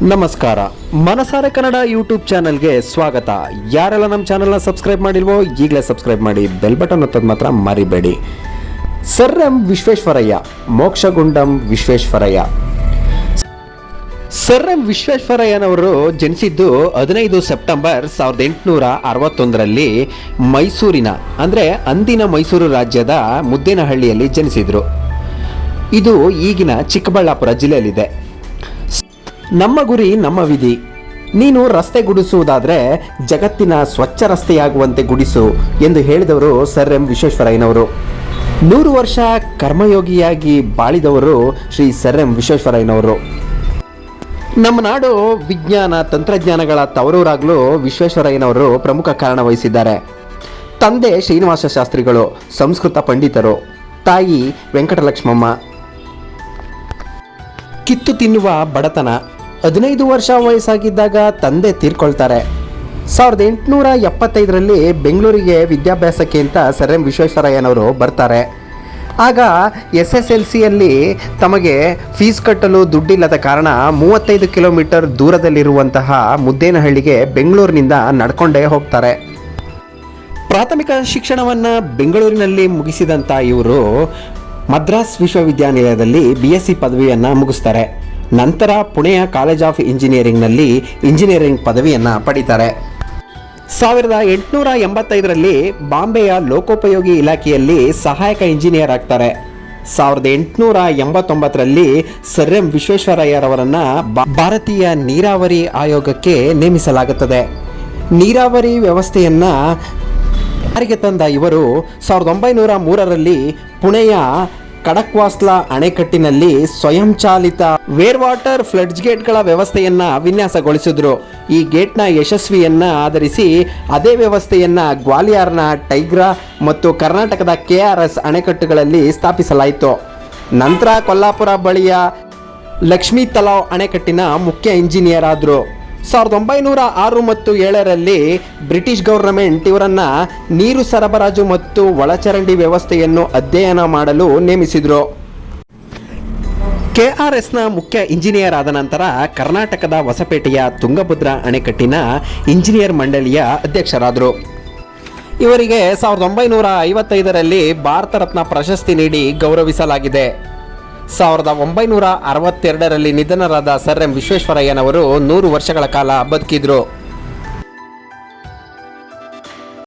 ನಮಸ್ಕಾರ. ಮನಸಾರೆ ಕನ್ನಡ ಯೂಟ್ಯೂಬ್ ಚಾನಲ್ಗೆ ಸ್ವಾಗತ. ಯಾರೆಲ್ಲ ನಮ್ಮ ಚಾನಲ್ನ ಸಬ್ಸ್ಕ್ರೈಬ್ ಮಾಡಿಲ್ವೋ ಈಗಲೇ ಸಬ್ಸ್ಕ್ರೈಬ್ ಮಾಡಿ, ಬೆಲ್ ಬಟನ್ ಒತ್ತೋದು ಮಾತ್ರ ಮರಿಬೇಡಿ. Sir M Visvesvaraya, Mokshagundam Visvesvaraya. Sir M ವಿಶ್ವೇಶ್ವರಯ್ಯನವರು ಜನಿಸಿದ್ದು ಹದಿನೈದು ಸೆಪ್ಟೆಂಬರ್ ಸಾವಿರದ ಎಂಟುನೂರ ಅರವತ್ತೊಂದರಲ್ಲಿ ಮೈಸೂರಿನ, ಅಂದರೆ ಅಂದಿನ ಮೈಸೂರು ರಾಜ್ಯದ ಮುದ್ದೇನಹಳ್ಳಿಯಲ್ಲಿ ಜನಿಸಿದರು. ಇದು ಈಗಿನ ಚಿಕ್ಕಬಳ್ಳಾಪುರ ಜಿಲ್ಲೆಯಲ್ಲಿದೆ. ನಮ್ಮ ಗುರಿ ನಮ್ಮ ವಿಧಿ. ನೀನು ರಸ್ತೆ ಗುಡಿಸುವುದಾದರೆ ಜಗತ್ತಿನ ಸ್ವಚ್ಛ ರಸ್ತೆಯಾಗುವಂತೆ ಗುಡಿಸು ಎಂದು ಹೇಳಿದವರು ಸರ್ ಎಂ ವಿಶ್ವೇಶ್ವರಯ್ಯನವರು. ನೂರು ವರ್ಷ ಕರ್ಮಯೋಗಿಯಾಗಿ ಬಾಳಿದವರು ಶ್ರೀ ಸರ್ ಎಂ ವಿಶ್ವೇಶ್ವರಯ್ಯನವರು. ನಮ್ಮ ನಾಡು ವಿಜ್ಞಾನ ತಂತ್ರಜ್ಞಾನಗಳ ತವರೂರಾಗಲು ವಿಶ್ವೇಶ್ವರಯ್ಯನವರು ಪ್ರಮುಖ ಕಾರಣ ವಹಿಸಿದ್ದಾರೆ. ತಂದೆ ಶ್ರೀನಿವಾಸ ಶಾಸ್ತ್ರಿಗಳು, ಸಂಸ್ಕೃತ ಪಂಡಿತರು, ತಾಯಿ ವೆಂಕಟಲಕ್ಷ್ಮಮ್ಮ. ಕಿತ್ತು ತಿನ್ನುವ ಬಡತನ ಹದಿನೈದು ವರ್ಷ ವಯಸ್ಸಾಗಿದ್ದಾಗ ತಂದೆ ತೀರ್ಕೊಳ್ತಾರೆ. ಸಾವಿರದ ಎಂಟುನೂರ ಎಪ್ಪತ್ತೈದರಲ್ಲಿ ಬೆಂಗಳೂರಿಗೆ ವಿದ್ಯಾಭ್ಯಾಸಕ್ಕೆ ಅಂತ ಸರ್ ಎಂ ವಿಶ್ವೇಶ್ವರಯ್ಯನವರು ಬರ್ತಾರೆ. ಆಗ ಎಸ್ ಎಸ್ ಎಲ್ ಸಿಯಲ್ಲಿ ತಮಗೆ ಫೀಸ್ ಕಟ್ಟಲು ದುಡ್ಡಿಲ್ಲದ ಕಾರಣ ಮೂವತ್ತೈದು ಕಿಲೋಮೀಟರ್ ದೂರದಲ್ಲಿರುವಂತಹ ಮುದ್ದೇನಹಳ್ಳಿಗೆ ಬೆಂಗಳೂರಿನಿಂದ ನಡ್ಕೊಂಡೇ ಹೋಗ್ತಾರೆ. ಪ್ರಾಥಮಿಕ ಶಿಕ್ಷಣವನ್ನು ಬೆಂಗಳೂರಿನಲ್ಲಿ ಮುಗಿಸಿದಂಥ ಇವರು ಮದ್ರಾಸ್ ವಿಶ್ವವಿದ್ಯಾನಿಲಯದಲ್ಲಿ ಬಿ ಎಸ್ ಸಿ ಪದವಿಯನ್ನು ಮುಗಿಸ್ತಾರೆ. ನಂತರ ಪುಣೆಯ ಕಾಲೇಜ್ ಆಫ್ ಇಂಜಿನಿಯರಿಂಗ್ನಲ್ಲಿ ಇಂಜಿನಿಯರಿಂಗ್ ಪದವಿಯನ್ನು ಪಡಿತಾರೆ. ಸಾವಿರದ ಎಂಟುನೂರ ಎಂಬತ್ತೈದರಲ್ಲಿ ಬಾಂಬೆಯ ಲೋಕೋಪಯೋಗಿ ಇಲಾಖೆಯಲ್ಲಿ ಸಹಾಯಕ ಇಂಜಿನಿಯರ್ ಆಗ್ತಾರೆ. ಸಾವಿರದ ಎಂಟುನೂರ ಎಂಬತ್ತೊಂಬತ್ತರಲ್ಲಿ ಸರ್ ಎಂ ವಿಶ್ವೇಶ್ವರಯ್ಯರವರನ್ನು ಭಾರತೀಯ ನೀರಾವರಿ ಆಯೋಗಕ್ಕೆ ನೇಮಿಸಲಾಗುತ್ತದೆ. ನೀರಾವರಿ ವ್ಯವಸ್ಥೆಯನ್ನು ಜಾರಿಗೆ ತಂದ ಇವರು? ಸಾವಿರದ ಒಂಬೈನೂರ ಮೂರರಲ್ಲಿ ಪುಣೆಯ ಕಡಕ್ವಾಸ್ಲಾ ಅಣೆಕಟ್ಟಿನಲ್ಲಿ ಸ್ವಯಂಚಾಲಿತ ವೇರ್ ವಾಟರ್ ಫ್ಲಡ್ಜ್ ಗೇಟ್ಗಳ ವ್ಯವಸ್ಥೆಯನ್ನ ವಿನ್ಯಾಸಗೊಳಿಸಿದ್ರು. ಈ ಗೇಟ್ನ ಯಶಸ್ವಿಯನ್ನ ಆಧರಿಸಿ ಅದೇ ವ್ಯವಸ್ಥೆಯನ್ನ ಗ್ವಾಲಿಯಾರ್ನ ಟೈಗ್ರಾ ಮತ್ತು ಕರ್ನಾಟಕದ ಕೆ ಆರ್ ಎಸ್ ಅಣೆಕಟ್ಟುಗಳಲ್ಲಿ ಸ್ಥಾಪಿಸಲಾಯಿತು. ನಂತರ ಕೊಲ್ಲಾಪುರ ಬಳಿಯ ಲಕ್ಷ್ಮೀ ತಲಾವ್ ಅಣೆಕಟ್ಟಿನ ಮುಖ್ಯ ಇಂಜಿನಿಯರ್ ಆದರು. ಸಾವಿರದ ಒಂಬೈನೂರ ಆರು ಮತ್ತು ಏಳರಲ್ಲಿ ಬ್ರಿಟಿಷ್ ಗೌರ್ನಮೆಂಟ್ ಇವರನ್ನ ನೀರು ಸರಬರಾಜು ಮತ್ತು ಒಳಚರಂಡಿ ವ್ಯವಸ್ಥೆಯನ್ನು ಅಧ್ಯಯನ ಮಾಡಲು ನೇಮಿಸಿದರು. ಕೆ ಆರ್ ಎಸ್ನ ಮುಖ್ಯ ಇಂಜಿನಿಯರ್ ಆದ ನಂತರ ಕರ್ನಾಟಕದ ಹೊಸಪೇಟೆಯ ತುಂಗಭದ್ರಾ ಅಣೆಕಟ್ಟಿನ ಇಂಜಿನಿಯರ್ ಮಂಡಳಿಯ ಅಧ್ಯಕ್ಷರಾದರು. ಇವರಿಗೆ ಸಾವಿರದ ಒಂಬೈನೂರ ಐವತ್ತೈದರಲ್ಲಿ ಭಾರತ ರತ್ನ ಪ್ರಶಸ್ತಿ ನೀಡಿ ಗೌರವಿಸಲಾಗಿದೆ. ಸಾವಿರದ ಒಂಬೈನೂರ ಅರವತ್ತೆರಡರಲ್ಲಿ ನಿಧನರಾದ ಸರ್ ಎಂ ವಿಶ್ವೇಶ್ವರಯ್ಯನವರು ನೂರು ವರ್ಷಗಳ ಕಾಲ ಬದುಕಿದ್ರು.